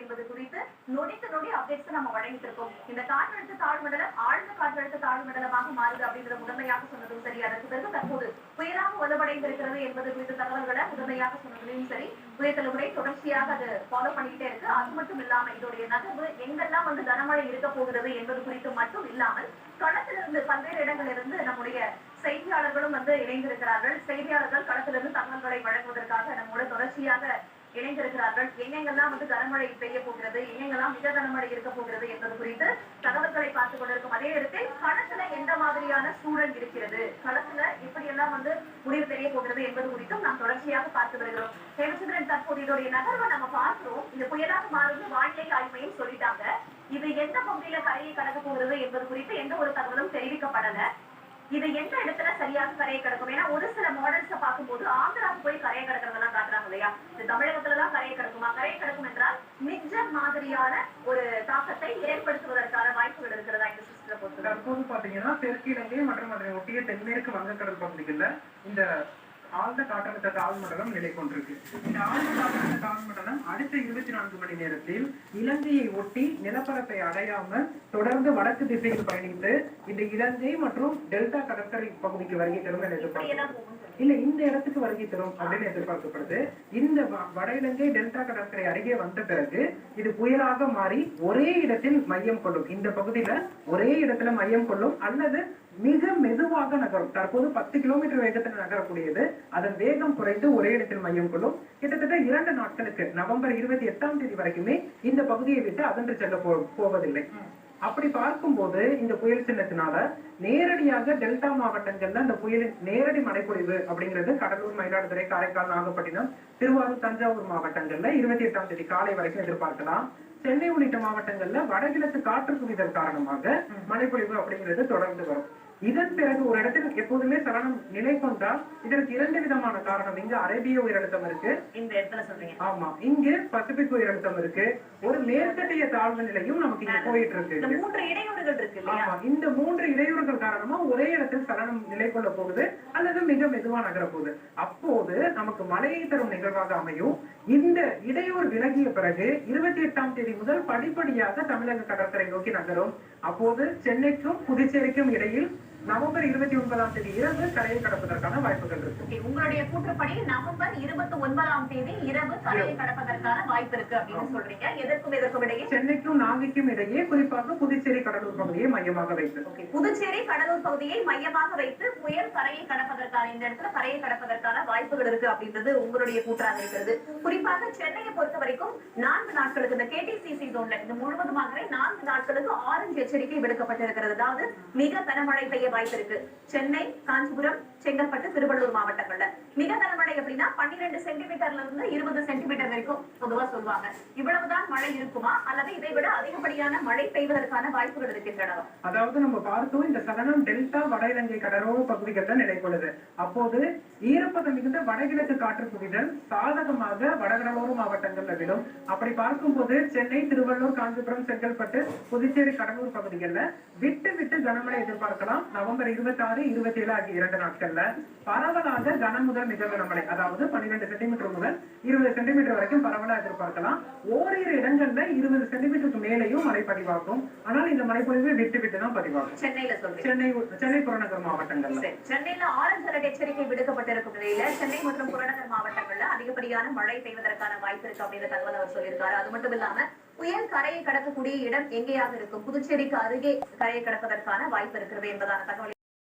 என்பது குறித்து நொடிக்கு நொடி அப்டேட்ஸ் நம்ம வழங்கிட்டு இருக்கோம். இந்த காற்றழுத்த தாழ்மண்டலம் ஆழ்ந்த காற்றழுத்த தாழ்மண்டலமாக மாறுது முதன்மையாக சொன்னதும் சரி அதற்கு பிறகு தற்போது புயலாக வலுவடைந்திருக்கிறது என்பது குறித்த தகவல்களை முதன்மையாக சொன்னதுலையும் சரி தொடர்ச்சியாக அது ஃபாலோ பண்ணிக்கிட்டே இருக்கு. அது மட்டும் இல்லாம இதோடைய நகர்வு எங்கெல்லாம் வந்து கனமழை இருக்க போகிறது என்பது குறித்து மட்டும் இல்லாமல் களத்திலிருந்து பல்வேறு இடங்களிலிருந்து நம்முடைய செய்தியாளர்களும் வந்து இணைந்திருக்கிறார்கள். செய்தியாளர்கள் களத்திலிருந்து தகவல்களை வழங்குவதற்காக நம்மோட தொடர்ச்சியாக இணைந்திருக்கிறார்கள். எங்கெங்கெல்லாம் வந்து கனமழை பெய்ய போகிறது. எங்கெங்கெல்லாம் மிக கனமழை இருக்க போகிறது என்பது குறித்து தகவல்களை பார்த்துக் கொண்டிருக்கும் அதே நேரத்தில் களத்துல எந்த மாதிரியான சூழல் இருக்கிறது? களத்துல எப்படி எல்லாம் வந்து முடிவு தெரிய போகிறது என்பது குறித்தும் நாம் தொடர்ச்சியாக பார்த்து வருகிறோம். ஹேமச்சந்திரன் தற்போது இதோடைய நகர்வை நம்ம பார்க்கிறோம். இந்த புயலாக மாறுவது வானிலை ஆய்மையும் சொல்லிட்டாங்க. இது எந்த பகுதியில கரையை கடக்க போகிறது என்பது குறித்து எந்த ஒரு தகவலும் தெரிவிக்கப்படல. இது எந்த இடத்துல சரியாக கரையை கிடக்கும்? ஏன்னா ஒரு சில மாடல்ஸ பார்க்கும்போது ஆந்திராவுக்கு போய் கரையை கிடக்கிறதெல்லாம் காட்டுறாங்க இல்லையா? இது தமிழகத்துல எல்லாம் கரையை கடக்குமா? கரையை கிடக்கும் என்றால் மிக்சர் மாதிரியான ஒரு தாக்கத்தை ஏற்படுத்துவதற்கான வாய்ப்புகள் இருக்கிறதா இந்த சிஸ்டத்தை பொறுத்து தற்போது பாத்தீங்கன்னா தெற்கு இலங்கை மற்றும் அதனை ஒட்டிய தென்மேற்கு வங்கக்கடல் பகுதிகளில் இந்த ஆழ்ந்த காற்றழுத்த தாழ்மண்டலம் நிலை கொண்டிருக்கு. இந்த ஆழ்ந்த காற்றழுத்த தாழ்மண்டலம் அடுத்த இருபத்தி நான்கு மணி நேரத்தில் இலங்கையை ஒட்டி நிலப்பரப்பை அடையாமல் தொடர்ந்து வடக்கு திசையில் பயணித்து இந்த இலங்கை மற்றும் டெல்டா கடற்கரை பகுதிக்கு வருகை தரும் எதிர்பார்க்கிறோம் இல்ல இந்த இடத்துக்கு வருகை தரும் அப்படின்னு எதிர்பார்க்கப்படுது. இந்த வ- வட இலங்கை டெல்டா கடற்கரை அருகே வந்த பிறகு இது புயலாக மாறி ஒரே இடத்தில் மையம் கொள்ளும். இந்த பகுதியில ஒரே இடத்துல மையம் கொள்ளும். அல்லது மிக மெதுவாக நகரும். தற்போது பத்து கிலோமீட்டர் வேகத்தில் நகரக்கூடியது. அதன் வேகம் குறைந்து ஒரே இடத்தில் மையம் கொள்ளும். கிட்டத்தட்ட இரண்டு நாட்களுக்கு நவம்பர் இருபத்தி எட்டாம் தேதி வரைக்குமே இந்த பகுதியை விட்டு அகன்று செல்ல போவதில்லை. அப்படி பார்க்கும்போது இந்த புயல் சின்னத்தினால நேரடியாக டெல்டா மாவட்டங்கள்ல அந்த புயலின் நேரடி மழைப்பொழிவு அப்படிங்கிறது கடலூர் மயிலாடுதுறை காரைக்கால் நாகப்பட்டினம் திருவாரூர் தஞ்சாவூர் மாவட்டங்கள்ல இருபத்தி எட்டாம் தேதி காலை வரைக்கும் எதிர்பார்க்கலாம். சென்னை உள்ளிட்ட மாவட்டங்கள்ல வடகிழக்கு காற்று குவிதல் காரணமாக மழைப்பொழிவு அப்படிங்கிறது தொடர்ந்து வரும். இதன் பிறகு ஒரு இடத்தில் எப்போதுமே சலனம் நிலை கொண்டால் இதற்கு இரண்டு விதமான காரணம். இங்க அரேபிய உயரழுத்தம் இருக்கு. இந்த இடத்துல சொல்றீங்க. ஆமா. இங்க பசிபிக் உயரழுத்தம் இருக்கு. ஒரு மேற்கத்திய தாழ்வு நிலையும் நமக்கு இங்க போயிட்டு இருக்கு மூன்று இடையூறுகள் இருக்கு ஆமா. இந்த மூன்று இடையூறுகள் காரணமா ஒரே இடத்தில் சலனம் நிலை கொள்ள போகுது அல்லது மிக மெதுவா நகர போகுது. அப்போது நமக்கு மழையை தரும் நிகழ்வாக அமையும். இந்த இடையூறு விலகிய பிறகு இருபத்தி எட்டாம் தேதி முதல் படிப்படியாக தமிழக கடற்கரை நோக்கி நகரும். அப்போது சென்னைக்கும் புதுச்சேரிக்கும் இடையில் நவம்பர் இருபத்தி ஒன்பதாம் தேதி இரவு கரையை கடப்பதற்கான வாய்ப்புகள் இருக்கு. உங்களுடைய கூற்றுப்படி நவம்பர் இருபத்தி ஒன்பதாம் தேதி இரவு கரையை கடப்பதற்கான வாய்ப்பு இருக்கு அப்படின்னு சொல்றீங்க. எதற்கும் எதற்கும் இடையே? சென்னைக்கும் நாகைக்கும் இடையே குறிப்பாக புதுச்சேரி கடலூர் பகுதியை மையமாக வைத்து. புதுச்சேரி கடலூர் பகுதியை மையமாக வைத்து புயல் கரையை கடப்பதற்கான இந்த இடத்துல கரையை கடப்பதற்கான வாய்ப்புகள் இருக்கு அப்படின்றது உங்களுடைய கூற்றாக இருக்கிறது. குறிப்பாக சென்னையை பொறுத்த வரைக்கும் நான்கு நாட்களுக்கு இந்த கேடிசிசி ஜோன்ல இது முழுவதுமாகவே நான்கு நாட்களுக்கு ஆரஞ்சு எச்சரிக்கை விடுக்கப்பட்டிருக்கிறது. அதாவது மிக கனமழை பெய்ய வாய்ப்பு இருக்கு சென்னை காஞ்சிபுரம் செங்கல்பட்டு திருவள்ளூர் மாவட்டங்கள்ல. மிக கனமழை அப்படின்னா பன்னிரெண்டு சென்டிமீட்டர்ல இருந்து இருபது சென்டிமீட்டர் வரைக்கும் பொதுவா சொல்லுவாங்க. இவ்வளவுதான் மழை இருக்குமா? அல்லது இதை விட அதிகப்படியான மழை பெய்வதற்கான வாய்ப்புகள் இருக்கின்றன அதாவது நம்ம பார்த்தோம் இந்த சலனம் டெல்டா வட இலங்கை கடலோர பகுதிகள் நிலை கொள்ளுது அப்போது ஈரப்பதம் மிகுந்த வடகிழக்கு காற்று குவிதல் சாதகமாக வடகடலோர மாவட்டங்கள்ல விழும். அப்படி பார்க்கும்போது சென்னை திருவள்ளூர் காஞ்சிபுரம் செங்கல்பட்டு புதுச்சேரி கடலூர் பகுதிகளில் விட்டு விட்டு கனமழை எதிர்பார்க்கலாம். நவம்பர் இருபத்தி ஆறு இருபத்தி ஏழு ஆகிய இரண்டு நாட்கள் நாட்கள்ல பரவலாக கன முதல் மிக கனமழை அதாவது பன்னிரெண்டு சென்டிமீட்டர் முதல் இருபது சென்டிமீட்டர் வரைக்கும் பரவலா எதிர்பார்க்கலாம். ஓரிரு இடங்கள்ல இருபது சென்டிமீட்டருக்கு மேலேயும் மழை பதிவாகும் ஆனால் இந்த மழைப்பொழிவு விட்டு விட்டு தான் பதிவாகும். சென்னையில சென்னை சென்னை புறநகர் மாவட்டங்கள்ல. சென்னையில ஆரஞ்சு அலர்ட் எச்சரிக்கை விடுக்கப்பட்டிருக்கும் நிலையில சென்னை மற்றும் புறநகர் மாவட்டங்கள்ல அதிகப்படியான மழை பெய்வதற்கான வாய்ப்பு இருக்கு அப்படின்ற தகவல் அவர் சொல்லியிருக்காரு. அது மட்டும் இல்லாம புயல் கரையை கடக்கக்கூடிய இடம் எங்கேயாக இருக்கும்? புதுச்சேரிக்கு அருகே கரையை கடப்பதற்கான வாய்ப்பு இருக்கிறது என்பதான தகவலை